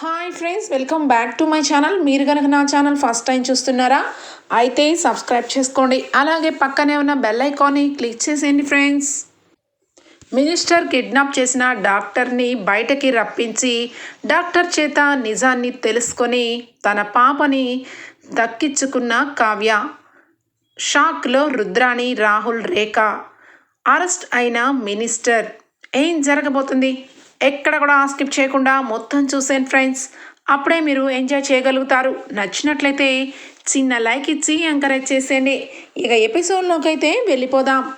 Hi friends welcome back to my channel మీరు కనుక నా ఛానల్ ఫస్ట్ టైం చూస్తున్నారా అయితే సబ్స్క్రైబ్ చేసుకోండి. అలాగే పక్కనే ఉన్న బెల్ ఐకాన్ని క్లిక్ చేసేయండి ఫ్రెండ్స్ మినిస్టర్ కిడ్నాప్ చేసిన డాక్టర్ని బయటకి రప్పించి డాక్టర్ చేత నిజాన్ని తెలుసుకొని తన పాపని దక్కించుకున్న కావ్య షాక్లో రుద్రాణి రాహుల్ రేఖ అరెస్ట్ అయిన మినిస్టర్ ఏం జరగబోతుంది? ఎక్కడ కూడా స్కిప్ చేయకుండా మొత్తం చూసేయండి ఫ్రెండ్స్. అప్పుడే మీరు ఎంజాయ్ చేయగలుగుతారు. నచ్చినట్లయితే చిన్న లైక్ ఇచ్చి ఎంకరేజ్ చేసేయండి. ఇక ఎపిసోడ్లోకి అయితే వెళ్ళిపోదాం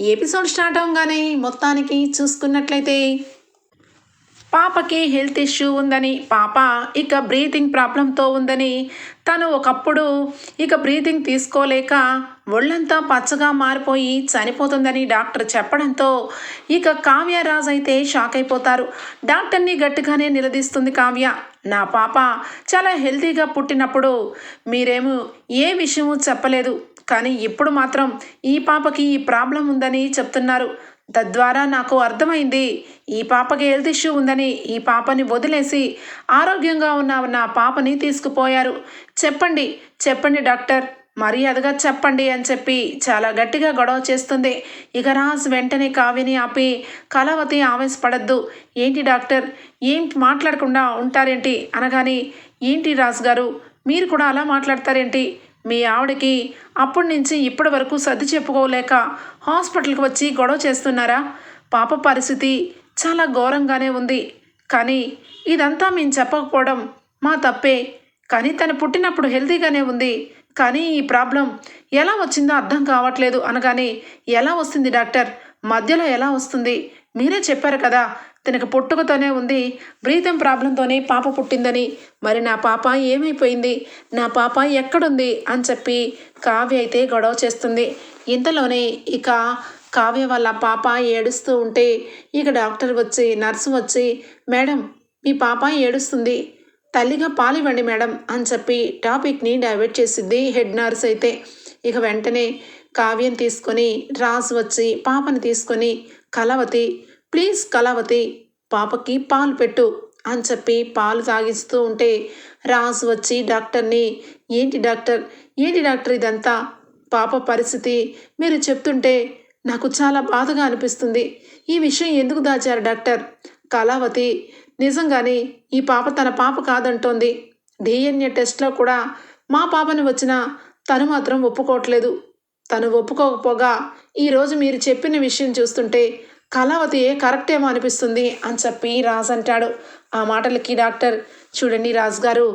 ఎపిసోడ్ స్టార్ట్ అవగానే మొత్తానికి చూసుకున్నట్లయితే పాపకి హెల్త్ ఇష్యూ ఉందని పాప ఇక బ్రీతింగ్ ప్రాబ్లంతో ఉందని తను ఒకప్పుడు ఇక బ్రీతింగ్ తీసుకోలేక ఒళ్ళంతా పచ్చగా మారిపోయి చనిపోతుందని డాక్టర్ చెప్పడంతో ఇక కావ్యరాజ్ అయితే షాక్ అయిపోతారు. డాక్టర్ని గట్టిగానే నిలదీస్తుంది కావ్య. నా పాప చాలా హెల్తీగా పుట్టినప్పుడు మీరేమో ఏ విషయము చెప్పలేదు. కానీ ఇప్పుడు మాత్రం ఈ పాపకి ఈ ప్రాబ్లం ఉందని చెప్తున్నారు. తద్వారా నాకు అర్థమైంది ఈ పాపకి హెల్త్ ఇష్యూ ఉందని ఈ పాపని వదిలేసి ఆరోగ్యంగా ఉన్న నా పాపని తీసుకుపోయారు. చెప్పండి చెప్పండి డాక్టర్ మర్యాదగా చెప్పండి అని చెప్పి చాలా గట్టిగా గొడవ చేస్తుంది. ఇక రాజ్ వెంటనే కావ్యని ఆపి కళావతి ఆవేశపడద్దు. ఏంటి డాక్టర్ ఏం మాట్లాడకుండా ఉంటారేంటి? అనగాని ఏంటి రాజ్ గారు మీరు కూడా అలా మాట్లాడతారేంటి? మీ ఆవిడకి అప్పటి నుంచి ఇప్పటి వరకు సర్ది చెప్పుకోలేక హాస్పిటల్కి వచ్చి గొడవ చేస్తున్నారా? పాప పరిస్థితి చాలా ఘోరంగానే ఉంది. కానీ ఇదంతా మేము చెప్పకపోవడం మా తప్పే. కానీ తను పుట్టినప్పుడు హెల్తీగానే ఉంది. కానీ ఈ ప్రాబ్లం ఎలా వచ్చిందో అర్థం కావట్లేదు అనగానే ఎలా వస్తుంది డాక్టర్? మధ్యలో ఎలా వస్తుంది? మీరే చెప్పారు కదా తనకు పుట్టుకతోనే ఉంది. బ్రీతం ప్రాబ్లంతోనే పాప పుట్టిందని. మరి నా పాప ఏమైపోయింది? నా పాప ఎక్కడుంది? అని చెప్పి కావ్య అయితే గొడవ చేస్తుంది. ఇంతలోనే ఇక కావ్య వాళ్ళ పాప ఏడుస్తూ ఉంటే ఇక డాక్టర్ వచ్చి నర్సు వచ్చి మేడం మీ పాప ఏడుస్తుంది. తల్లిగా పాలివ్వండి మేడం అని చెప్పి టాపిక్ని డైవర్ట్ చేసిద్ది హెడ్ నర్స్ అయితే. ఇక వెంటనే కావ్యం తీసుకొని రాజు వచ్చి పాపని తీసుకొని కలవతి ప్లీజ్ కళావతి పాపకి పాలు పెట్టు అని చెప్పి పాలు తాగిస్తూ ఉంటే రాజు వచ్చి డాక్టర్ని ఏంటి డాక్టర్? ఏంటి డాక్టర్ ఇదంతా? పాప పరిస్థితి మీరు చెప్తుంటే నాకు చాలా బాధగా అనిపిస్తుంది. ఈ విషయం ఎందుకు దాచారు డాక్టర్? కళావతి నిజంగానే ఈ పాప తన పాప కాదంటోంది. డిఎన్ఏ టెస్ట్లో కూడా మా పాపని వచ్చిన తను మాత్రం ఒప్పుకోవట్లేదు. తను ఒప్పుకోకపోగా ఈరోజు మీరు చెప్పిన విషయం చూస్తుంటే కళావతి కరెక్టేమో అనిపిస్తుంది అని చెప్పి రాజ్ అంటాడు. ఆ మాటలకి డాక్టర్ చూడండి రాజు గారు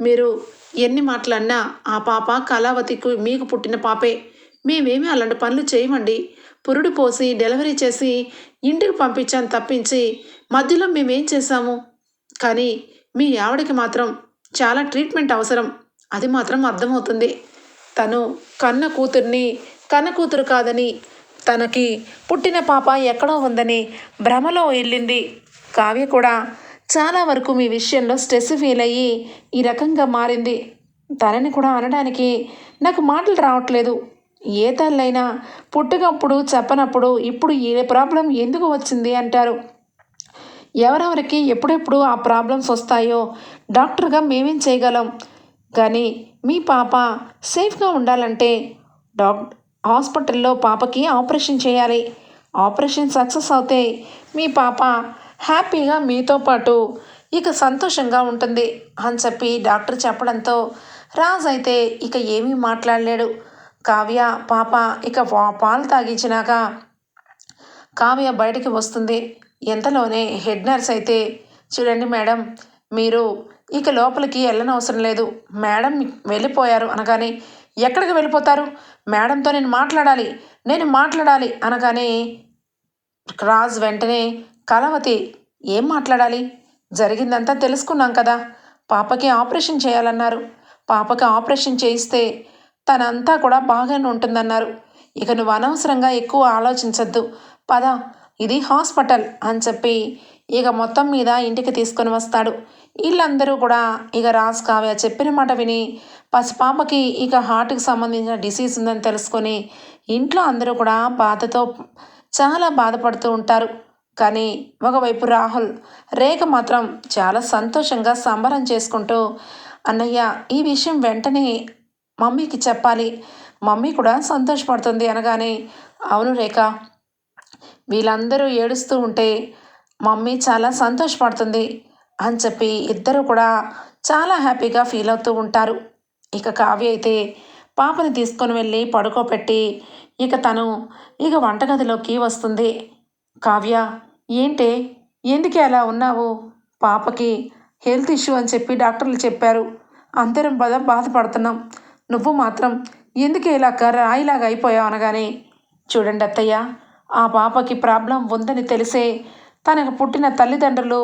మీరు ఎన్ని మాటలన్నా ఆ పాప కళావతికి మీకు పుట్టిన పాపే. మేమేమి అలాంటి పనులు చేయమండి. పురుడు పోసి డెలివరీ చేసి ఇంటికి పంపించాను తప్పించి మధ్యలో మేమేం చేశాము? కానీ మీ ఆవిడకి మాత్రం చాలా ట్రీట్మెంట్ అవసరం. అది మాత్రం అర్థమవుతుంది. తను కన్న కూతుర్ని కన్న కూతురు కాదని తనకి పుట్టిన పాప ఎక్కడో ఉందని భ్రమలో వెళ్ళింది. కావ్య కూడా చాలా వరకు మీ విషయంలో స్ట్రెస్ ఫీల్ అయ్యి ఈ రకంగా మారింది. తనని కూడా అనడానికి నాకు మాటలు రావట్లేదు. ఏ తల్లైనా పుట్టుకప్పుడు చెప్పనప్పుడు ఇప్పుడు ఏ ప్రాబ్లం ఎందుకు వచ్చింది అంటారు. ఎవరెవరికి ఎప్పుడెప్పుడు ఆ ప్రాబ్లమ్స్ వస్తాయో డాక్టర్గా మేమేం చేయగలం. కానీ మీ పాప సేఫ్గా ఉండాలంటే డాక్ హాస్పిటల్లో పాపకి ఆపరేషన్ చేయాలి. ఆపరేషన్ సక్సెస్ అవుతే మీ పాప హ్యాపీగా మీతో పాటు ఇక సంతోషంగా ఉంటుంది అని చెప్పి డాక్టర్ చెప్పడంతో రాజ్ అయితే ఇక ఏమీ మాట్లాడలేడు. కావ్య పాప ఇక పాలు తాగించినాక కావ్య బయటికి వస్తుంది. ఎంతలోనే హెడ్ నర్స్ అయితే చూడండి మేడం మీరు ఇక లోపలికి వెళ్ళనవసరం లేదు. మేడం వెళ్ళిపోయారు అనగానే ఎక్కడికి వెళ్ళిపోతారు? మేడంతో నేను మాట్లాడాలి నేను మాట్లాడాలి అనగానే రాజ్ వెంటనే కళావతి ఏం మాట్లాడాలి? జరిగిందంతా తెలుసుకున్నాం కదా పాపకి ఆపరేషన్ చేయాలన్నారు. పాపకి ఆపరేషన్ చేయిస్తే తనంతా కూడా బాగానే ఉంటుందన్నారు. ఇక నువ్వు అనవసరంగా ఎక్కువ ఆలోచించద్దు. పద ఇది హాస్పిటల్ అని చెప్పి ఇక మొత్తం మీద ఇంటికి తీసుకొని వస్తాడు. వీళ్ళందరూ కూడా ఇక రాజ్ కావ్య చెప్పిన మాట విని పసిపాపకి ఇక హార్ట్కి సంబంధించిన డిసీజ్ ఉందని తెలుసుకొని ఇంట్లో అందరూ కూడా బాధతో చాలా బాధపడుతూ ఉంటారు. కానీ ఒకవైపు రాహుల్ రేఖ మాత్రం చాలా సంతోషంగా సంబరం చేసుకుంటూ అన్నయ్య ఈ విషయం వెంటనే మమ్మీకి చెప్పాలి. మమ్మీ కూడా సంతోషపడుతుంది అనగానే అవును రేఖ. వీళ్ళందరూ ఏడుస్తూ ఉంటే మమ్మీ చాలా సంతోషపడుతుంది అని చెప్పి ఇద్దరు కూడా చాలా హ్యాపీగా ఫీల్ అవుతూ ఉంటారు. ఇక కావ్య అయితే పాపని తీసుకొని వెళ్ళి పడుకోబెట్టి ఇక తను ఇక వంటగదిలోకి వస్తుంది. కావ్య ఏంటే? ఎందుకే అలా ఉన్నావు? పాపకి హెల్త్ ఇష్యూ అని చెప్పి డాక్టర్లు చెప్పారు. అందరం బాధ బాధపడుతున్నాం. నువ్వు మాత్రం ఎందుకు ఇలా రాయిలాగా అయిపోయావు అనగానే చూడండి అత్తయ్య ఆ పాపకి ప్రాబ్లం ఉందని తెలిసే తనకు పుట్టిన తల్లిదండ్రులు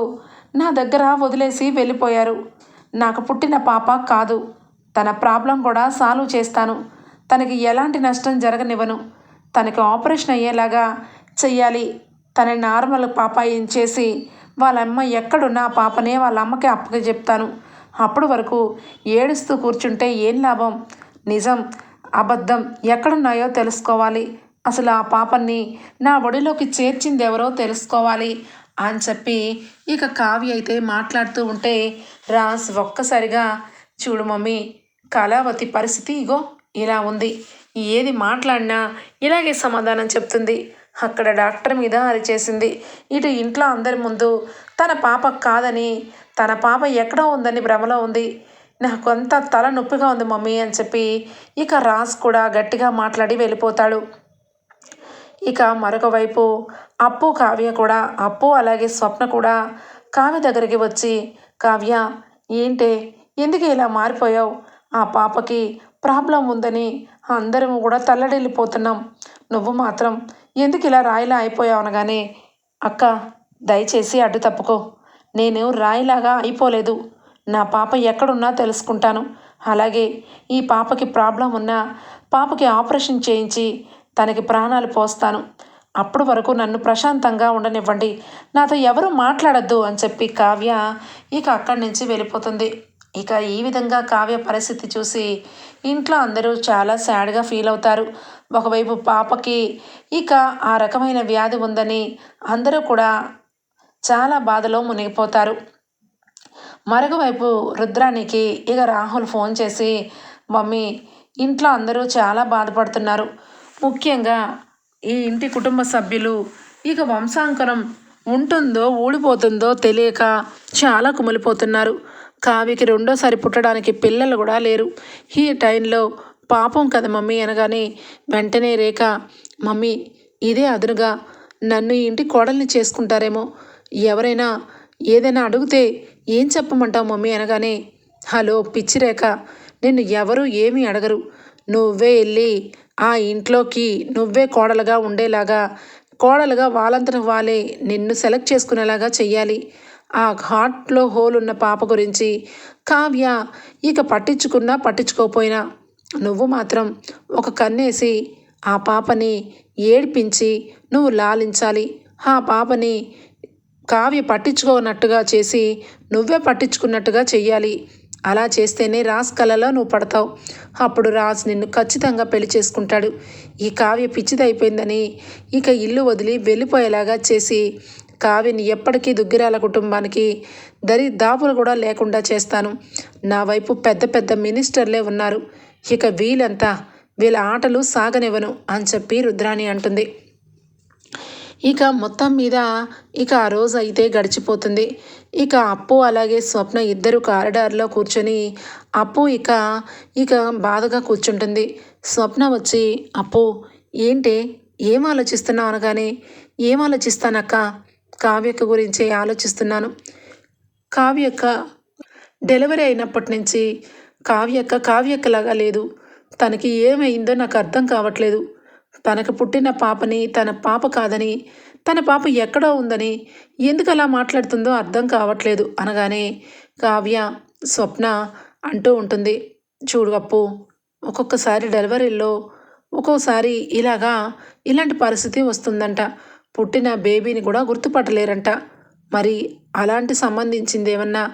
నా దగ్గర వదిలేసి వెళ్ళిపోయారు. నాకు పుట్టిన పాప కాదు. తన ప్రాబ్లం కూడా సాల్వ్ చేస్తాను. తనకి ఎలాంటి నష్టం జరగనివ్వను. తనకి ఆపరేషన్ అయ్యేలాగా చెయ్యాలి. తన నార్మల్ పాప చేసి వాళ్ళ అమ్మ ఎక్కడున్నా పాపనే వాళ్ళ అమ్మకి అప్పకి చెప్తాను. అప్పుడు వరకు ఏడుస్తూ కూర్చుంటే ఏం లాభం? నిజం అబద్ధం ఎక్కడున్నాయో తెలుసుకోవాలి. అసలు ఆ పాపని నా ఒడిలోకి చేర్చింది ఎవరో తెలుసుకోవాలి అని చెప్పి ఇక కావ్య అయితే మాట్లాడుతూ ఉంటే రాస్ ఒక్కసారిగా చూడు మమ్మీ కళావతి పరిస్థితి ఇగో ఇలా ఉంది. ఏది మాట్లాడినా ఇలాగే సమాధానం చెప్తుంది. అక్కడ డాక్టర్ మీద అరిచేసింది. ఇటు ఇంట్లో అందరి ముందు తన పాప కాదని తన పాప ఎక్కడో ఉందని భ్రమలో ఉంది. నాకు అంత తల నొప్పిగా ఉంది మమ్మీ అని చెప్పి ఇక రాజ్ కూడా గట్టిగా మాట్లాడి వెళ్ళిపోతాడు. ఇక మరొక వైపు అప్పు కావ్య కూడా అప్పు అలాగే స్వప్న కూడా కావ్య దగ్గరికి వచ్చి కావ్య ఏంటే ఎందుకు ఇలా మారిపోయావు? ఆ పాపకి ప్రాబ్లం ఉందని అందరం కూడా తల్లడిల్లిపోతున్నాం. నువ్వు మాత్రం ఎందుకు ఇలా రాయిలా అయిపోయావు అనగానే అక్క దయచేసి అడ్డు తప్పుకో. నేను రాయిలాగా అయిపోలేదు. నా పాప ఎక్కడున్నా తెలుసుకుంటాను. అలాగే ఈ పాపకి ప్రాబ్లం ఉన్నా పాపకి ఆపరేషన్ చేయించి తనకి ప్రాణాలు పోస్తాను. అప్పుడు వరకు నన్ను ప్రశాంతంగా ఉండనివ్వండి. నాతో ఎవరు మాట్లాడద్దు అని చెప్పి కావ్య ఇక అక్కడి నుంచి వెళ్ళిపోతుంది. ఇక ఈ విధంగా కావ్య పరిస్థితి చూసి ఇంట్లో అందరూ చాలా సాడ్గా ఫీల్ అవుతారు. ఒకవైపు పాపకి ఇక ఆ రకమైన వ్యాధి ఉందని అందరూ కూడా చాలా బాధలో మునిగిపోతారు. మరొకవైపు రుద్రానికి ఇక రాహుల్ ఫోన్ చేసి మమ్మీ ఇంట్లో అందరూ చాలా బాధపడుతున్నారు. ముఖ్యంగా ఈ ఇంటి కుటుంబ సభ్యులు ఇక వంశాంకరం ఉంటుందో ఊడిపోతుందో తెలియక చాలా కుమిలిపోతున్నారు. కావికి రెండోసారి పుట్టడానికి పిల్లలు కూడా లేరు. ఈ టైంలో పాపం కదా మమ్మీ అనగానే వెంటనే రేఖ మమ్మీ ఇదే అదునుగా. నన్ను ఇంటి కోడల్ని చేసుకుంటారేమో. ఎవరైనా ఏదైనా అడిగితే ఏం చెప్పమంటావు మమ్మీ అనగానే హలో పిచ్చి రేఖ నిన్ను ఎవరు ఏమీ అడగరు. నువ్వే వెళ్ళి ఆ ఇంట్లోకి నువ్వే కోడలుగా ఉండేలాగా కోడలుగా వాళ్ళంతట వాళ్ళే నిన్ను సెలెక్ట్ చేసుకునేలాగా చెయ్యాలి. ఆ ఘాట్లో హోల్ ఉన్న పాప గురించి కావ్య ఇక పట్టించుకున్నా పట్టించుకోపోయినా. నువ్వు మాత్రం ఒక కన్నేసి ఆ పాపని ఏడ్పించి నువ్వు లాలించాలి. ఆ పాపని కావ్య పట్టించుకోనట్టుగా చేసి నువ్వే పట్టించుకున్నట్టుగా చెయ్యాలి. అలా చేస్తేనే రాజ్ కళలో నువ్వు పడతావు. అప్పుడు రాజ్ నిన్ను ఖచ్చితంగా పెళ్ళి చేసుకుంటాడు. ఈ కావ్య పిచ్చిదైపోయిందని ఇక ఇల్లు వదిలి వెళ్ళిపోయేలాగా చేసి కావిని ఎప్పటికీ దుగ్గిరాల కుటుంబానికి దరి దాపులు కూడా లేకుండా చేస్తాను. నా వైపు పెద్ద పెద్ద మినిస్టర్లే ఉన్నారు. ఇక వీళ్ళంతా వీళ్ళ ఆటలు సాగనివ్వను అని చెప్పి రుద్రాణి అంటుంది. ఇక మొత్తం మీద ఇక ఆ రోజు అయితే గడిచిపోతుంది. ఇక అప్పు అలాగే స్వప్న ఇద్దరు కారిడార్లో కూర్చొని అప్పు ఇక ఇక బాధగా కూర్చుంటుంది. స్వప్న వచ్చి అప్పు ఏంటి? ఏం ఆలోచిస్తున్నావు అనగానే? ఏం ఆలోచిస్తానక్క? కావ్యక గురించి ఆలోచిస్తున్నాను. కావ్యక డెలివరీ అయినప్పటి నుంచి కావ్యక్క కావ్యకలాగా లేదు. తనకి ఏమైందో నాకు అర్థం కావట్లేదు. తనకు పుట్టిన పాపని తన పాప కాదని తన పాప ఎక్కడో ఉందని ఎందుకు అలా మాట్లాడుతుందో అర్థం కావట్లేదు అనగానే కావ్య స్వప్న అంటూ ఉంటుంది. చూడు అప్పు ఒక్కొక్కసారి డెలివరీలో ఒక్కోసారి ఇలాగా ఇలాంటి పరిస్థితి వస్తుందంట. పుట్టిన బేబీని కూడా గుర్తుపట్టలేరంట. మరి అలాంటి సంబంధించింది ఏమన్నా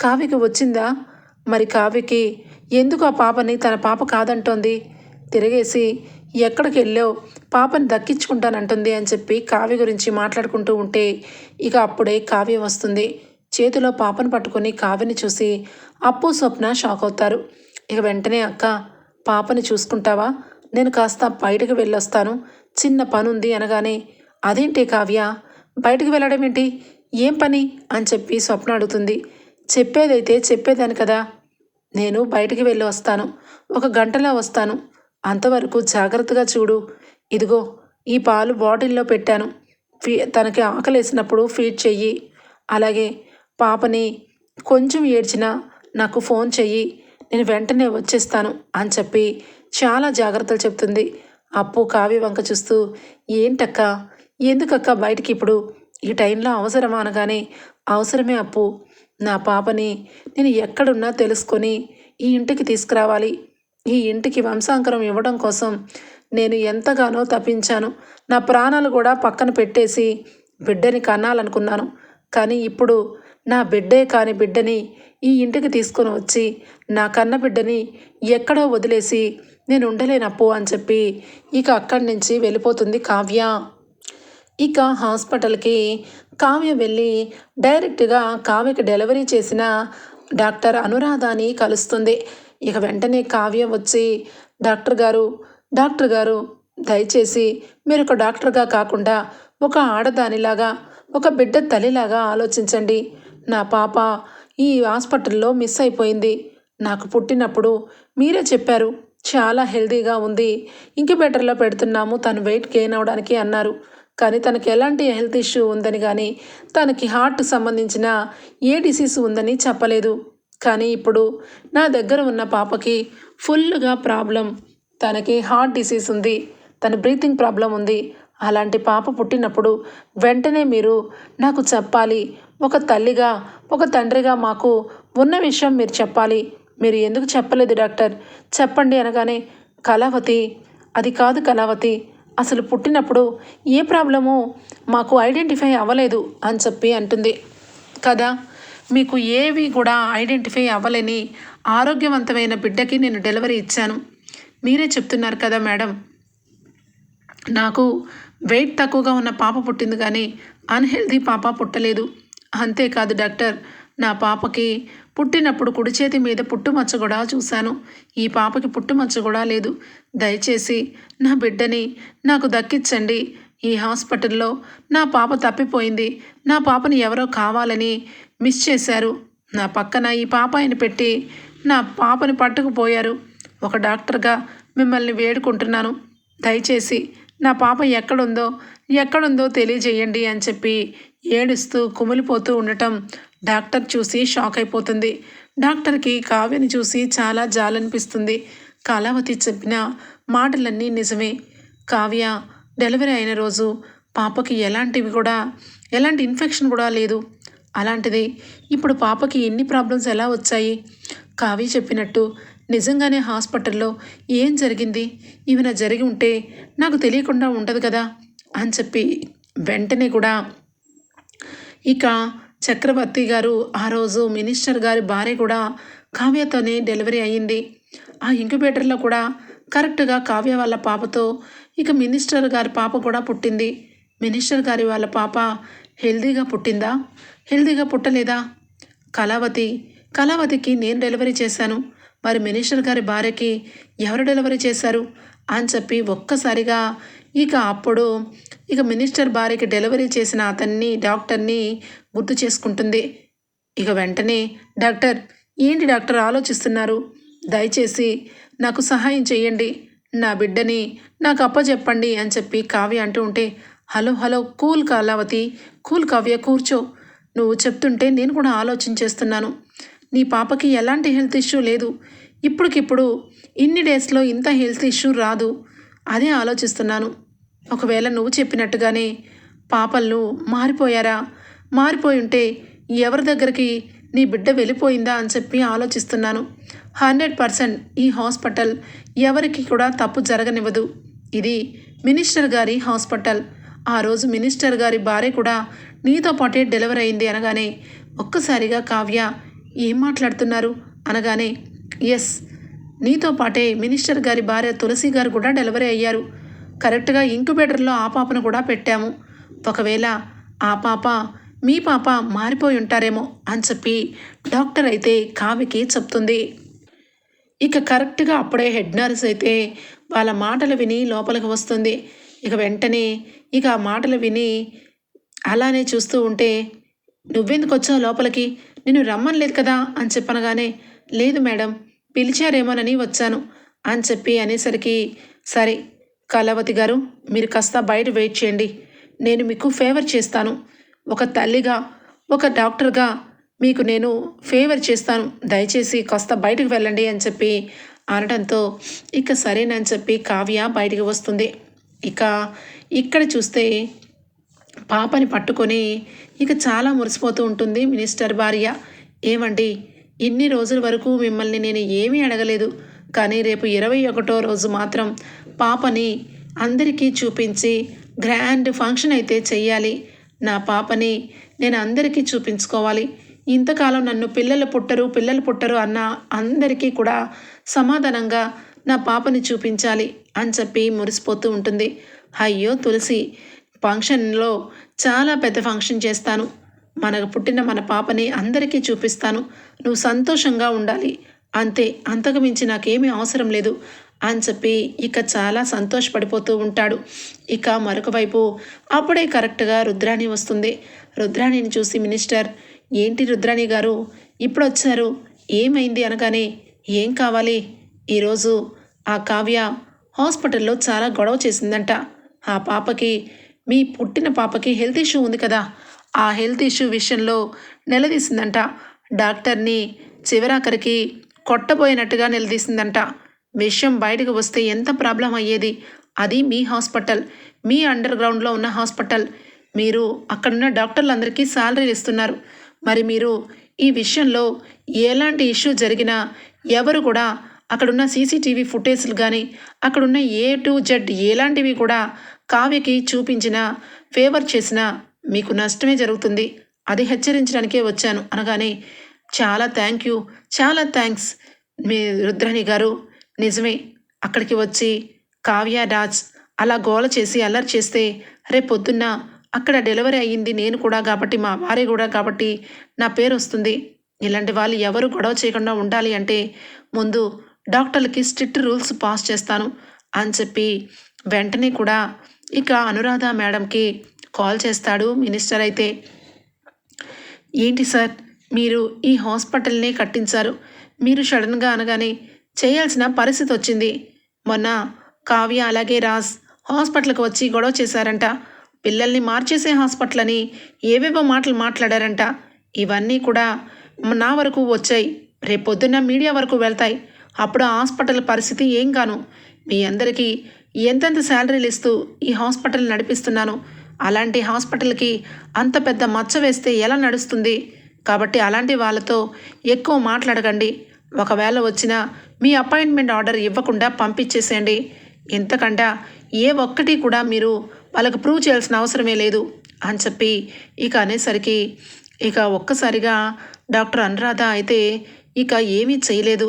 కావ్యకి వచ్చిందా? మరి కావ్యకి ఎందుకు ఆ పాపని తన పాప కాదంటోంది? తిరిగేసి ఎక్కడికి వెళ్ళావు? పాపని దక్కించుకుంటానంటుంది అని చెప్పి కావ్య గురించి మాట్లాడుకుంటూ ఉంటే ఇక అప్పుడే కావ్యం వస్తుంది. చేతిలో పాపను పట్టుకొని కావ్యని చూసి అప్పు స్వప్న షాక్ అవుతారు. ఇక వెంటనే అక్క పాపని చూసుకుంటావా? నేను కాస్త బయటకు వెళ్ళొస్తాను. చిన్న పని ఉంది అనగానే అదేంటి కావ్య? బయటకు వెళ్ళడం ఏంటి? ఏం పని? అని చెప్పి స్వప్న అడుగుతుంది. చెప్పేదైతే చెప్పేదాన్ని కదా. నేను బయటికి వెళ్ళి వస్తాను. ఒక గంటలో వస్తాను. అంతవరకు జాగ్రత్తగా చూడు. ఇదిగో ఈ పాలు బాటిల్లో పెట్టాను. ఫీ తనకి ఆకలేసినప్పుడు ఫీడ్ చెయ్యి. అలాగే పాపని కొంచెం ఏడ్చినా నాకు ఫోన్ చెయ్యి. నేను వెంటనే వచ్చేస్తాను అని చెప్పి చాలా జాగ్రత్తలు చెప్తుంది. అప్పు కావ్య వంక చూస్తూ ఏంటక్క? ఎందుకక్క బయటికి ఇప్పుడు ఈ టైంలో అవసరమా అనగానే అవసరమే అప్పు. నా పాపని నేను ఎక్కడున్నా తెలుసుకొని ఈ ఇంటికి తీసుకురావాలి. ఈ ఇంటికి వంశాంకరం ఇవ్వడం కోసం నేను ఎంతగానో తప్పించాను. నా ప్రాణాలు కూడా పక్కన పెట్టేసి బిడ్డని కనాలనుకున్నాను కానీ ఇప్పుడు నా బిడ్డే కాని బిడ్డని ఈ ఇంటికి తీసుకొని వచ్చి నా కన్న బిడ్డని ఎక్కడో వదిలేసి నేను ఉండలేనప్పు అని చెప్పి ఇక అక్కడి నుంచి వెళ్ళిపోతుంది కావ్య. ఇక హాస్పిటల్కి కావ్య వెళ్ళి డైరెక్ట్గా కావ్యకి డెలివరీ చేసిన డాక్టర్ అనురాధాని కలుస్తుంది. ఇక వెంటనే కావ్య వచ్చి డాక్టర్ గారు డాక్టర్ గారు దయచేసి మీరు ఒక డాక్టర్గా కాకుండా ఒక ఆడదానిలాగా ఒక బిడ్డ తల్లిలాగా ఆలోచించండి. నా పాప ఈ హాస్పిటల్లో మిస్ అయిపోయింది. నాకు పుట్టినప్పుడు మీరే చెప్పారు చాలా హెల్తీగా ఉంది. ఇంక్యుబేటర్లో పెడుతున్నాము తను వెయిట్ గెయిన్ అవడానికి అన్నారు. కానీ తనకు ఎలాంటి హెల్త్ ఇష్యూ ఉందని కానీ తనకి హార్ట్ సంబంధించిన ఏ డిసీజ్ ఉందని చెప్పలేదు. కానీ ఇప్పుడు నా దగ్గర ఉన్న పాపకి ఫుల్గా ప్రాబ్లం. తనకి హార్ట్ డిసీజ్ ఉంది తన బ్రీతింగ్ ప్రాబ్లం ఉంది. అలాంటి పాప పుట్టినప్పుడు వెంటనే మీరు నాకు చెప్పాలి. ఒక తల్లిగా ఒక తండ్రిగా మాకు ఉన్న విషయం మీరు చెప్పాలి. మీరు ఎందుకు చెప్పలేదు డాక్టర్? చెప్పండి అనగానే కళావతి అది కాదు కళావతి. అసలు పుట్టినప్పుడు ఏ ప్రాబ్లము మాకు ఐడెంటిఫై అవ్వలేదు అని చెప్పి అంటుంది. కదా మీకు ఏవి కూడా ఐడెంటిఫై అవ్వలేని ఆరోగ్యవంతమైన బిడ్డకి నేను డెలివరీ ఇచ్చాను. మీరే చెప్తున్నారు కదా మేడం. నాకు వెయిట్ తక్కువగా ఉన్న పాప పుట్టింది కానీ అన్హెల్దీ పాప పుట్టలేదు. అంతేకాదు డాక్టర్ నా పాపకి పుట్టినప్పుడు కుడి చేతి మీద పుట్టుమచ్చ కూడా చూశాను. ఈ పాపకి పుట్టుమచ్చ కూడా లేదు. దయచేసి నా బిడ్డని నాకు దక్కించండి. ఈ హాస్పిటల్లో నా పాప తప్పిపోయింది. నా పాపని ఎవరో కావాలని మిస్ చేశారు. నా పక్కన ఈ పాపాయిని పెట్టి నా పాపని పట్టుకుపోయారు. ఒక డాక్టర్గా మిమ్మల్ని వేడుకుంటున్నాను. దయచేసి నా పాప ఎక్కడుందో ఎక్కడుందో తెలియజేయండి అని చెప్పి ఏడుస్తూ కుమిలిపోతూ ఉండటం డాక్టర్ చూసి షాక్ అయిపోతుంది. డాక్టర్కి కావ్యని చూసి చాలా జాలనిపిస్తుంది. కళావతి చెప్పిన మాటలన్నీ నిజమే. కావ్య డెలివరీ అయిన రోజు పాపకి ఎలాంటివి కూడా ఎలాంటి ఇన్ఫెక్షన్ కూడా లేదు. అలాంటిది ఇప్పుడు పాపకి ఎన్ని ప్రాబ్లమ్స్ ఎలా వచ్చాయి? కావ్య చెప్పినట్టు నిజంగానే హాస్పిటల్లో ఏం జరిగింది? ఈమెన జరిగి ఉంటే నాకు తెలియకుండా ఉండదు కదా? అని చెప్పి వెంటనే కూడా ఇక చక్రవర్తి గారు ఆ రోజు మినిస్టర్ గారి భార్య కూడా కావ్యతోనే డెలివరీ అయ్యింది. ఆ ఇంక్యుబేటర్లో కూడా కరెక్ట్గా కావ్య వాళ్ళ పాపతో ఇక మినిస్టర్ గారి పాప కూడా పుట్టింది. మినిస్టర్ గారి వాళ్ళ పాప హెల్దీగా పుట్టిందా? హెల్దీగా పుట్టలేదా? కళావతి కళావతికి నేను డెలివరీ చేశాను. మరి మినిస్టర్ గారి భార్యకి ఎవరు డెలివరీ చేశారు? అని చెప్పి ఒక్కసారిగా ఇక అప్పుడు ఇక మినిస్టర్ భార్యకి డెలివరీ చేసిన అతన్ని డాక్టర్ని గుర్తు చేసుకుంటుంది. ఇక వెంటనే డాక్టర్ ఏంటి డాక్టర్ ఆలోచిస్తున్నారు? దయచేసి నాకు సహాయం చేయండి నా బిడ్డని నాకు అప్పచెప్పండి అని చెప్పి కావ్య అంటూ ఉంటే hello hello cool Kalavathi cool Kavya కూర్చో. నువ్వు చెప్తుంటే నేను కూడా ఆలోచించేస్తున్నాను. నీ పాపకి ఎలాంటి హెల్త్ ఇష్యూ లేదు. ఇప్పటికిప్పుడు ఇన్ని డేస్లో ఇంత హెల్త్ ఇష్యూ రాదు. అదే ఆలోచిస్తున్నాను. ఒకవేళ నువ్వు చెప్పినట్టుగానే పాపలు మారిపోయారా? మారిపోయి ఉంటే ఎవరి దగ్గరికి నీ బిడ్డ వెళ్ళిపోయిందా అని చెప్పి ఆలోచిస్తున్నాను. హండ్రెడ్ పర్సెంట్ ఈ హాస్పిటల్ ఎవరికి కూడా తప్పు జరగనివ్వదు. ఇది మినిస్టర్ గారి హాస్పిటల్. ఆ రోజు మినిస్టర్ గారి భార్య కూడా నీతో పాటే డెలివరీ అయింది అనగానే ఒక్కసారిగా కావ్య ఏం మాట్లాడుతున్నారు? అనగానే ఎస్ నీతో పాటే మినిస్టర్ గారి భార్య తులసి గారు కూడా డెలివరీ అయ్యారు. కరెక్ట్గా ఇంక్యుబేటర్లో ఆ పాపను కూడా పెట్టాము. ఒకవేళ ఆ పాప మీ పాప మారిపోయి ఉంటారేమో అని చెప్పి డాక్టర్ అయితే కావికి చెప్తుంది. ఇక కరెక్ట్గా అప్పుడే హెడ్ నర్స్ అయితే వాళ్ళ మాటలు విని లోపలికి వస్తుంది. ఇక వెంటనే ఇక ఆ మాటలు విని అలానే చూస్తూ ఉంటే నువ్వెందుకు వచ్చావు లోపలికి? నేను రమ్మనలేదు కదా? అని చెప్పనగానే లేదు మేడం పిలిచారేమోనని వచ్చాను అని చెప్పి అనేసరికి సరే కళావతి గారు మీరు కాస్త బయట వెయిట్ చేయండి. నేను మీకు ఫేవర్ చేస్తాను. ఒక తల్లిగా ఒక డాక్టర్గా మీకు నేను ఫేవర్ చేస్తాను. దయచేసి కాస్త బయటకు వెళ్ళండి అని చెప్పి అనడంతో ఇక సరేనని చెప్పి కావ్య బయటికి వస్తుంది. ఇక ఇక్కడ చూస్తే పాపని పట్టుకొని ఇక చాలా మురిసిపోతూ ఉంటుంది మినిస్టర్ భార్య. ఏమండి? ఇన్ని రోజుల వరకు మిమ్మల్ని నేను ఏమీ అడగలేదు. కానీ రేపు ఇరవై ఒకటో రోజు మాత్రం పాపని అందరికీ చూపించి గ్రాండ్ ఫంక్షన్ అయితే చెయ్యాలి. నా పాపని నేను అందరికీ చూపించుకోవాలి. ఇంతకాలం నన్ను పిల్లలు పుట్టరు పిల్లలు పుట్టరు అన్న అందరికీ కూడా సమాధానంగా నా పాపని చూపించాలి అని చెప్పి మురిసిపోతూ ఉంటుంది. అయ్యో తులసి ఫంక్షన్లో చాలా పెద్ద ఫంక్షన్ చేస్తాను. మనకు పుట్టిన మన పాపని అందరికీ చూపిస్తాను. నువ్వు సంతోషంగా ఉండాలి. అంతే అంతకు మించి నాకేమీ అవసరం లేదు అని చెప్పి ఇక చాలా సంతోషపడిపోతూ ఉంటాడు. ఇక మరొక వైపు అప్పుడే కరెక్ట్గా రుద్రాణి వస్తుంది. రుద్రాణిని చూసి మినిస్టర్ ఏంటి రుద్రాణి గారు? ఇప్పుడు వచ్చారు. ఏమైంది అనగానే ఏం కావాలి? ఈరోజు ఆ కావ్య హాస్పిటల్లో చాలా గొడవ చేసిందంట. ఆ పాపకి మీ పుట్టిన పాపకి హెల్త్ ఇష్యూ ఉంది కదా. ఆ హెల్త్ ఇష్యూ విషయంలో నిలదీసిందంట. డాక్టర్ని చివరాఖరికి కొట్టబోయినట్టుగా నిలదీసిందంట. విషయం బయటకు వస్తే ఎంత ప్రాబ్లం అయ్యేది? అది మీ హాస్పిటల్ మీ అండర్ గ్రౌండ్లో ఉన్న హాస్పిటల్. మీరు అక్కడున్న డాక్టర్లందరికీ శాలరీలు ఇస్తున్నారు. మరి మీరు ఈ విషయంలో ఎలాంటి ఇష్యూ జరిగినా ఎవరు కూడా అక్కడున్న సీసీటీవీ ఫుటేజ్లు కానీ అక్కడున్న ఏ టు జెడ్ ఎలాంటివి కూడా కావ్యకి చూపించిన ఫేవర్ చేసిన మీకు నష్టమే జరుగుతుంది. అది హెచ్చరించడానికే వచ్చాను. అనగానే చాలా థ్యాంక్ యూ చాలా థ్యాంక్స్ మీ రుద్రాణి గారు. నిజమే అక్కడికి వచ్చి కావ్య రాజ్ అలా గోల చేసి అల్లరి చేస్తే రేపు పొద్దున్న అక్కడ డెలివరీ అయ్యింది నేను కూడా కాబట్టి మా భార్య కూడా కాబట్టి నా పేరు వస్తుంది. ఇలాంటి వాళ్ళు ఎవరు గొడవ చేయకుండా ఉండాలి అంటే ముందు డాక్టర్లకి స్ట్రిక్ట్ రూల్స్ పాస్ చేస్తాను అని చెప్పి వెంటనే కూడా ఇక అనురాధ మేడంకి కాల్ చేస్తాడు మినిస్టర్ అయితే. ఏంటి సార్? మీరు ఈ హాస్పిటల్ని కట్టించారు. మీరు సడన్గా అనగానే చేయాల్సిన పరిస్థితి వచ్చింది. మొన్న కావ్య అలాగే రాజ్ హాస్పిటల్కి వచ్చి గొడవ చేశారంట. పిల్లల్ని మార్చేసే హాస్పిటల్ అని ఏవేవో మాటలు మాట్లాడారంట. ఇవన్నీ కూడా నా వరకు వచ్చాయి. రేపొద్దున్న మీడియా వరకు వెళ్తాయి. అప్పుడు ఆ హాస్పిటల్ పరిస్థితి ఏం కాను మీ అందరికీ ఎంతెంత శాలరీలు ఇస్తూ ఈ హాస్పిటల్ నడిపిస్తున్నాను? అలాంటి హాస్పిటల్కి అంత పెద్ద మచ్చ వేస్తే ఎలా నడుస్తుంది? కాబట్టి అలాంటి వాళ్ళతో ఎక్కువ మాట్లాడకండి. ఒకవేళ వచ్చినా మీ అపాయింట్మెంట్ ఆర్డర్ ఇవ్వకుండా పంపించేసేయండి. ఇంతకంట ఏ ఒక్కటి కూడా మీరు వాళ్ళకు ప్రూవ్ చేయాల్సిన అవసరమే లేదు అని చెప్పి ఇక అనేసరికి ఇక ఒక్కసారిగా డాక్టర్ అనురాధ అయితే ఇక ఏమీ చేయలేదు.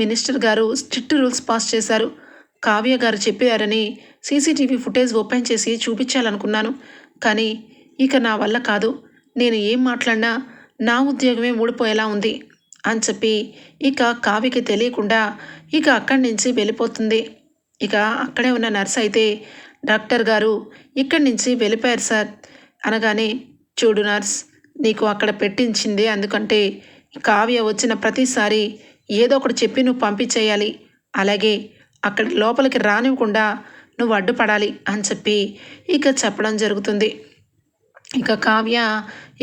మినిస్టర్ గారు స్ట్రిక్ట్ రూల్స్ పాస్ చేశారు. కావ్య గారు చెప్పారని సీసీటీవీ ఫుటేజ్ ఓపెన్ చేసి చూపించాలనుకున్నాను. కానీ ఇక నా వల్ల కాదు. నేను ఏం మాట్లాడినా నా ఉద్యోగమే ఊడిపోయేలా ఉంది అని చెప్పి ఇక కావ్యకి తెలియకుండా ఇక అక్కడి నుంచి వెళ్ళిపోతుంది. ఇక అక్కడే ఉన్న నర్స్ అయితే డాక్టర్ గారు ఇక్కడి నుంచి వెళ్ళిపోయారు సార్. అనగానే చూడు నర్స్ నీకు అక్కడ పెట్టించింది అందుకంటే కావ్య వచ్చిన ప్రతిసారి ఏదో ఒకటి చెప్పి నువ్వు పంపించేయాలి. అలాగే అక్కడ లోపలికి రానివ్వకుండా నువ్వు అడ్డుపడాలి అని చెప్పి ఇక చెప్పడం జరుగుతుంది. ఇక కావ్య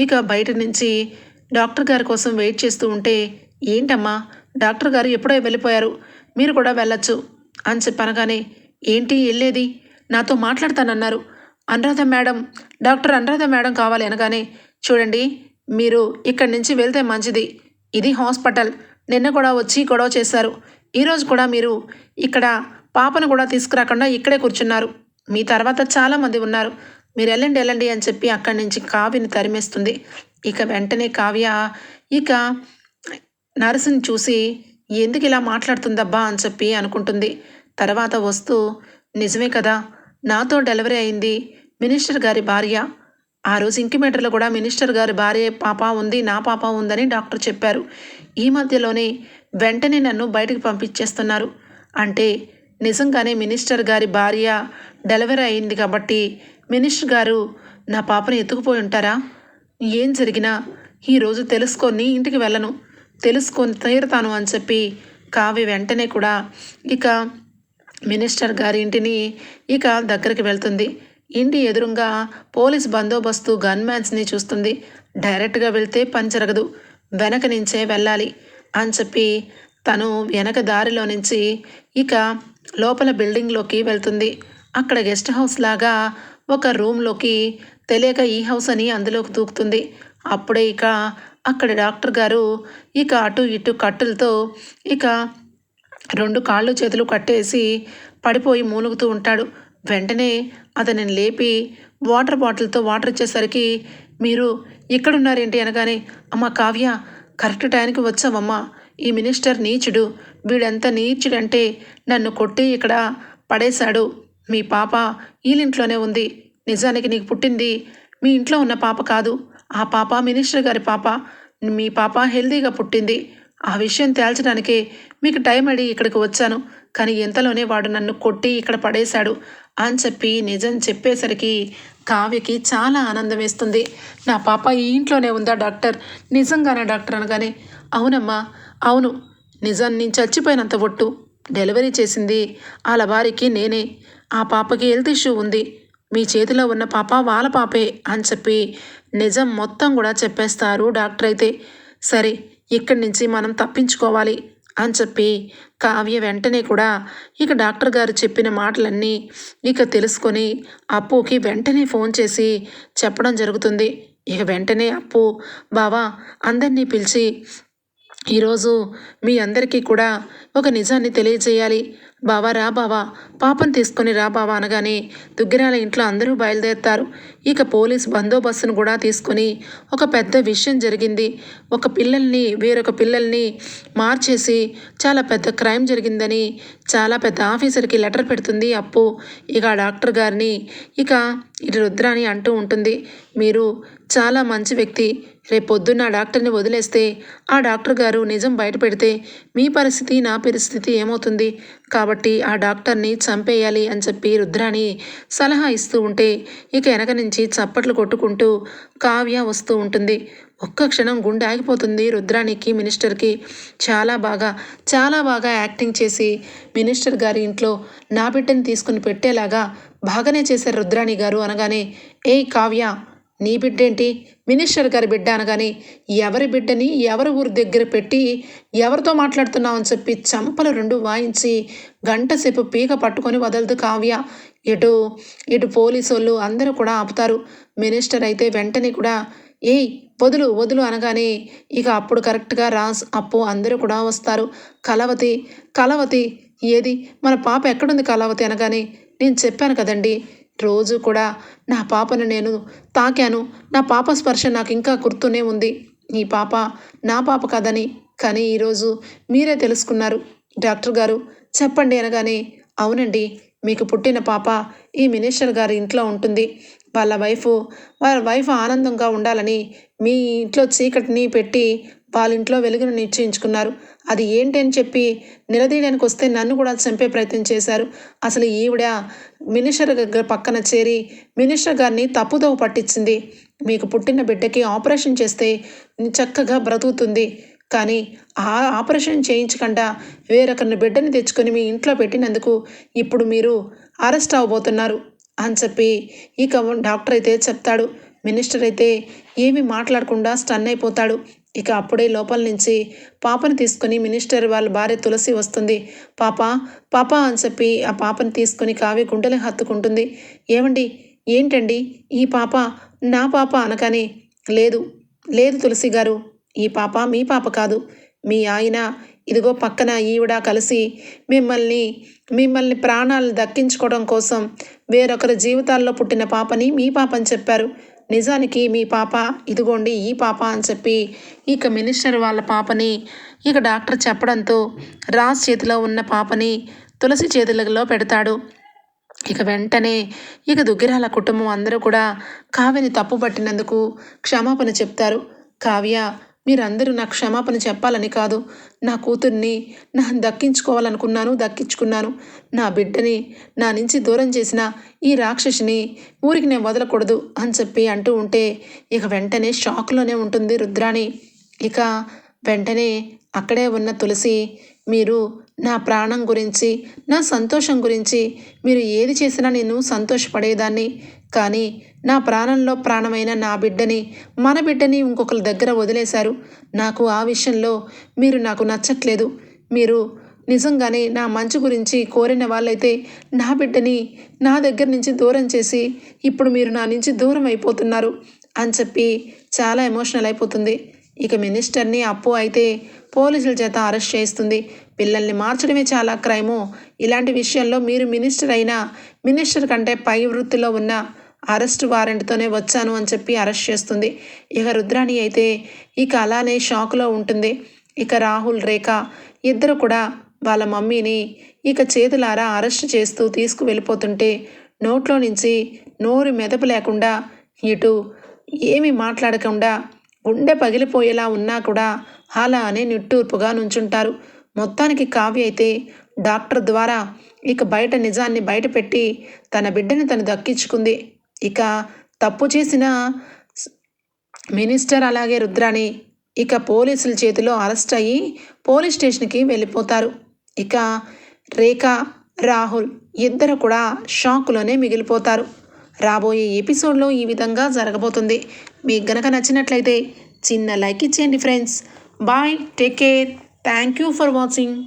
ఇక బయట నుంచి డాక్టర్ గారి కోసం వెయిట్ చేస్తూ ఉంటే ఏంటమ్మా డాక్టర్ గారు ఎప్పుడో వెళ్ళిపోయారు మీరు కూడా వెళ్ళొచ్చు అని చెప్పనగానే ఏంటి వెళ్ళేది? నాతో మాట్లాడతానన్నారు. Anuradha madam doctor Anuradha madam కావాలి అనగానే చూడండి మీరు ఇక్కడి నుంచి వెళ్తే మంచిది. ఇది హాస్పిటల్. నిన్న కూడా వచ్చి గొడవ చేశారు. ఈరోజు కూడా మీరు ఇక్కడ పాపను కూడా తీసుకురాకుండా ఇక్కడే కూర్చున్నారు. మీ తర్వాత చాలామంది ఉన్నారు. మీరు వెళ్ళండి వెళ్ళండి అని చెప్పి అక్కడి నుంచి కావ్యని తరిమేస్తుంది. ఇక వెంటనే కావ్య ఇక నర్సుని చూసి ఎందుకు ఇలా మాట్లాడుతుందబ్బా అని చెప్పి అనుకుంటుంది. తర్వాత వస్తూ నిజమే కదా నాతో డెలివరీ అయింది మినిస్టర్ గారి భార్య. ఆ రోజు ఇంక్యుమేటర్లో కూడా మినిస్టర్ గారి భార్య పాప ఉంది నా పాప ఉందని డాక్టర్ చెప్పారు. ఈ మధ్యలోనే వెంటనే నన్ను బయటకు పంపించేస్తున్నారు. అంటే నిజంగానే మినిస్టర్ గారి భార్య డెలివరీ అయింది కాబట్టి మినిస్టర్ గారు నా పాపను ఎత్తుకుపోయి ఉంటారా? ఏం జరిగినా ఈరోజు తెలుసుకొని ఇంటికి వెళ్ళను. తెలుసుకొని తీరుతాను అని చెప్పి కావ్య వెంటనే కూడా ఇక మినిస్టర్ గారి ఇంటిని ఇక దగ్గరికి వెళ్తుంది. ఇంటి ఎదురుగా పోలీస్ బందోబస్తు గన్మ్యాన్స్ని చూస్తుంది. డైరెక్ట్గా వెళ్తే పని జరగదు. వెనక నుంచే వెళ్ళాలి. అని చెప్పి తను వెనక దారిలో నుంచి ఇక లోపల బిల్డింగ్లోకి వెళ్తుంది. అక్కడ గెస్ట్ హౌస్ లాగా ఒక రూమ్లోకి తెలియక ఈ హౌస్ అని అందులోకి దూకుతుంది. అప్పుడే ఇక అక్కడ డాక్టర్ గారు ఇక అటు ఇటు కట్టులతో ఇక రెండు కాళ్ళు చేతులు కట్టేసి పడిపోయి మూలుగుతూ ఉంటాడు. వెంటనే అతనిని లేపి వాటర్ బాటిల్తో వాటర్ ఇచ్చేసరికి మీరు ఇక్కడున్నారేంటి అనగానే అమ్మ కావ్య కరెక్ట్ టైంకి వచ్చావమ్మా. ఈ మినిస్టర్ నీచుడు వీడెంత నీచుడంటే నన్ను కొట్టి ఇక్కడ పడేశాడు. మీ పాప ఈలింట్లోనే ఉంది. నిజానికి నీకు పుట్టింది మీ ఇంట్లో ఉన్న పాప కాదు. ఆ పాప మినిస్టర్ గారి పాప. మీ పాప హెల్దీగా పుట్టింది. ఆ విషయం తేల్చడానికే మీకు టైం అడి ఇక్కడికి వచ్చాను. కానీ ఇంతలోనే వాడు నన్ను కొట్టి ఇక్కడ పడేశాడు అని చెప్పి నిజం చెప్పేసరికి కావ్యకి చాలా ఆనందం వేస్తుంది. నా పాప ఈ ఇంట్లోనే ఉందా డాక్టర్? నిజంగానే డాక్టర్ అనగానే అవునమ్మా అవును. నిజం నేను చచ్చిపోయినంత ఒట్టు డెలివరీ చేసింది వాళ్ళ వారికి నేనే. ఆ పాపకి హెల్త్ ఇష్యూ ఉంది. మీ చేతిలో ఉన్న పాప వాళ్ళ పాపే అని చెప్పి నిజం మొత్తం కూడా చెప్పేస్తారు డాక్టర్ అయితే. సరే ఇక్కడి నుంచి మనం తప్పించుకోవాలి అని చెప్పి కావ్య వెంటనే కూడా ఇక డాక్టర్ గారు చెప్పిన మాటలన్నీ ఇక తెలుసుకొని అప్పుకి వెంటనే ఫోన్ చేసి చెప్పడం జరుగుతుంది. ఇక వెంటనే అప్పు బావా అందరినీ పిలిచి ఈరోజు మీ అందరికీ కూడా ఒక నిజాన్ని తెలియజేయాలి. బావా రా బావా పాపను తీసుకొని రా బావా అనగానే దుగ్గిరాల ఇంట్లో అందరూ బయలుదేరుతారు. ఇక పోలీస్ బందోబస్తును కూడా తీసుకొని ఒక పెద్ద విషయం జరిగింది. ఒక పిల్లల్ని వేరొక పిల్లల్ని మార్చేసి చాలా పెద్ద క్రైమ్ జరిగిందని చాలా పెద్ద ఆఫీసర్కి లెటర్ పెడుతుంది అప్పు. ఇక డాక్టర్ గారిని ఇక ఇటు రుద్రాని అంటూ ఉంటుంది మీరు చాలా మంచి వ్యక్తి. రేపు పొద్దున్న ఆ డాక్టర్ని వదిలేస్తే ఆ డాక్టర్ గారు నిజం బయట పెడితే మీ పరిస్థితి నా పరిస్థితి ఏమవుతుంది? కాబట్టి ఆ డాక్టర్ని చంపేయాలి అని చెప్పి రుద్రాని సలహా ఇస్తూ ఉంటే ఇక వెనక నుంచి చప్పట్లు కొట్టుకుంటూ కావ్య వస్తూ ఉంటుంది. ఒక్క క్షణం గుండె ఆగిపోతుంది రుద్రానికి మినిస్టర్కి. చాలా బాగా చాలా బాగా యాక్టింగ్ చేసి మినిస్టర్ గారి ఇంట్లో నా బిడ్డని తీసుకుని పెట్టేలాగా బాగానే చేశారు రుద్రాణి గారు అనగానే ఏయ్ కావ్య నీ బిడ్డేంటి? మినిస్టర్ గారి బిడ్డ అనగాని ఎవరి బిడ్డని ఎవరి ఊరి దగ్గర పెట్టి ఎవరితో మాట్లాడుతున్నావు అని చెప్పి చంపలు రెండు వాయించి గంటసేపు పీక పట్టుకొని వదలదు కావ్య. ఇటు ఇటు పోలీసు వాళ్ళు అందరూ కూడా ఆపుతారు. మినిస్టర్ అయితే వెంటనే కూడా ఏయ్ వదులు వదులు అనగానే ఇక అప్పుడు కరెక్ట్గా రాస్ అప్పు అందరూ కూడా వస్తారు. కలవతి కలవతి ఏది? మన పాప ఎక్కడుంది కలవతి అనగానే నేను చెప్పాను కదండి రోజు కూడా నా పాపను నేను తాకాను. నా పాప స్పర్శ నాకు ఇంకా గుర్తూనే ఉంది. ఈ పాప నా పాప కదని కానీ ఈరోజు మీరే తెలుసుకున్నారు. డాక్టర్ గారు చెప్పండి అనగానే అవునండి మీకు పుట్టిన పాప ఈ మినిస్టర్ గారి ఇంట్లో ఉంటుంది. వాళ్ళ వైఫ్ వాళ్ళ వైఫ్ ఆనందంగా ఉండాలని మీ ఇంట్లో చీకటిని పెట్టి వాళ్ళ ఇంట్లో వెలుగును నిశ్చయించుకున్నారు. అది ఏంటి అని చెప్పి నిలదీయడానికి వస్తే నన్ను కూడా చంపే ప్రయత్నం చేశారు. అసలు ఈవిడ మినిస్టర్ పక్కన చేరి మినిస్టర్ గారిని తప్పుదోవ పట్టించింది. మీకు పుట్టిన బిడ్డకి ఆపరేషన్ చేస్తే చక్కగా బ్రతుకుతుంది. కానీ ఆ ఆపరేషన్ చేయించకుండా వేరొకరిని బిడ్డని తెచ్చుకొని మీ ఇంట్లో పెట్టినందుకు ఇప్పుడు మీరు అరెస్ట్ అవ్వబోతున్నారు అని చెప్పి ఇక డాక్టర్ అయితే చెప్తాడు. మినిస్టర్ అయితే ఏమీ మాట్లాడకుండా స్టన్ అయిపోతాడు. ఇక అప్పుడే లోపల నుంచి పాపని తీసుకొని మినిస్టర్ వాళ్ళ భార్య తులసి వస్తుంది. పాప పాప అని చెప్పి ఆ పాపని తీసుకొని కావ్య గుండెలు హత్తుకుంటుంది. ఏమండి? ఏంటండి? ఈ పాప నా పాప అనగానే లేదు లేదు తులసి గారు ఈ పాప మీ పాప కాదు. మీ ఆయన ఇదిగో పక్కన ఈవిడ కలిసి మిమ్మల్ని మిమ్మల్ని ప్రాణాలు దక్కించుకోవడం కోసం వేరొకరి జీవితాల్లో పుట్టిన పాపని మీ పాప అని చెప్పారు. నిజానికి మీ పాప ఇదిగోండి ఈ పాప అని చెప్పి ఇక మినిస్టర్ వాళ్ళ పాపని ఇక డాక్టర్ చెప్పడంతో రాజ్ చేతిలో ఉన్న పాపని తులసి చేతులలో పెడతాడు. ఇక వెంటనే ఇక దుగ్గిరాల కుటుంబం అందరూ కూడా కావ్యని తప్పు పట్టినందుకు క్షమాపణ చెప్తారు. కావ్య మీరందరూ నా క్షమాపణ చెప్పాలని కాదు. నా కూతుర్ని నా దక్కించుకోవాలనుకున్నాను దక్కించుకున్నాను. నా బిడ్డని నా నుంచి దూరం చేసిన ఈ రాక్షసిని ఊరికి నేను వదలకూడదు అని చెప్పి అంటూ ఉంటే ఇక వెంటనే షాక్లోనే ఉంటుంది రుద్రాణి. ఇక వెంటనే అక్కడే ఉన్న తులసి మీరు నా ప్రాణం గురించి నా సంతోషం గురించి మీరు ఏది చేసినా నేను సంతోషపడేదాన్ని. కానీ నా ప్రాణంలో ప్రాణమైన నా బిడ్డని మన బిడ్డని ఇంకొకరి దగ్గర వదిలేశారు. నాకు ఆ విషయంలో మీరు నాకు నచ్చట్లేదు. మీరు నిజంగానే నా మంచి గురించి కోరిన వాళ్ళైతే నా బిడ్డని నా దగ్గర నుంచి దూరం చేసి ఇప్పుడు మీరు నా నుంచి దూరం అయిపోతున్నారు అని చెప్పి చాలా ఎమోషనల్ అయిపోతుంది. ఇక మినిస్టర్ని అప్పు అయితే పోలీసుల చేత అరెస్ట్ చేస్తుంది పిల్లల్ని మార్చడమే చాలా క్రైము. ఇలాంటి విషయంలో మీరు మినిస్టర్ అయినా మినిస్టర్ కంటే పై వృత్తిలో ఉన్న అరెస్ట్ వారెంట్తోనే వచ్చాను అని చెప్పి అరెస్ట్ చేస్తుంది. ఇక రుద్రాణి అయితే ఇక అలానే షాక్లో ఉంటుంది. ఇక రాహుల్ రేఖ ఇద్దరు కూడా వాళ్ళ మమ్మీని ఇక చేతులారా అరెస్ట్ చేస్తూ తీసుకు వెళ్ళిపోతుంటే నోట్లో నుంచి నోరు మెదపు లేకుండా ఇటు ఏమీ మాట్లాడకుండా గుండె పగిలిపోయేలా ఉన్నా కూడా అలా అనే నిట్టూర్పుగా నుంచుంటారు. మొత్తానికి కావ్య అయితే డాక్టర్ ద్వారా ఇక బయట నిజాన్ని బయటపెట్టి తన బిడ్డని తను దక్కించుకుంది. ఇక తప్పు చేసిన మినిస్టర్ అలాగే రుద్రాణి ఇక పోలీసుల చేతిలో అరెస్ట్ అయ్యి పోలీస్ స్టేషన్కి వెళ్ళిపోతారు. ఇక రేఖ రాహుల్ ఇద్దరు కూడా షాక్లోనే మిగిలిపోతారు. రాబోయే ఎపిసోడ్లో ఈ విధంగా జరగబోతుంది. మీకు గనక నచ్చినట్లయితే చిన్న లైక్ ఇచ్చేయండి friends. Bye take care. Thank you for watching.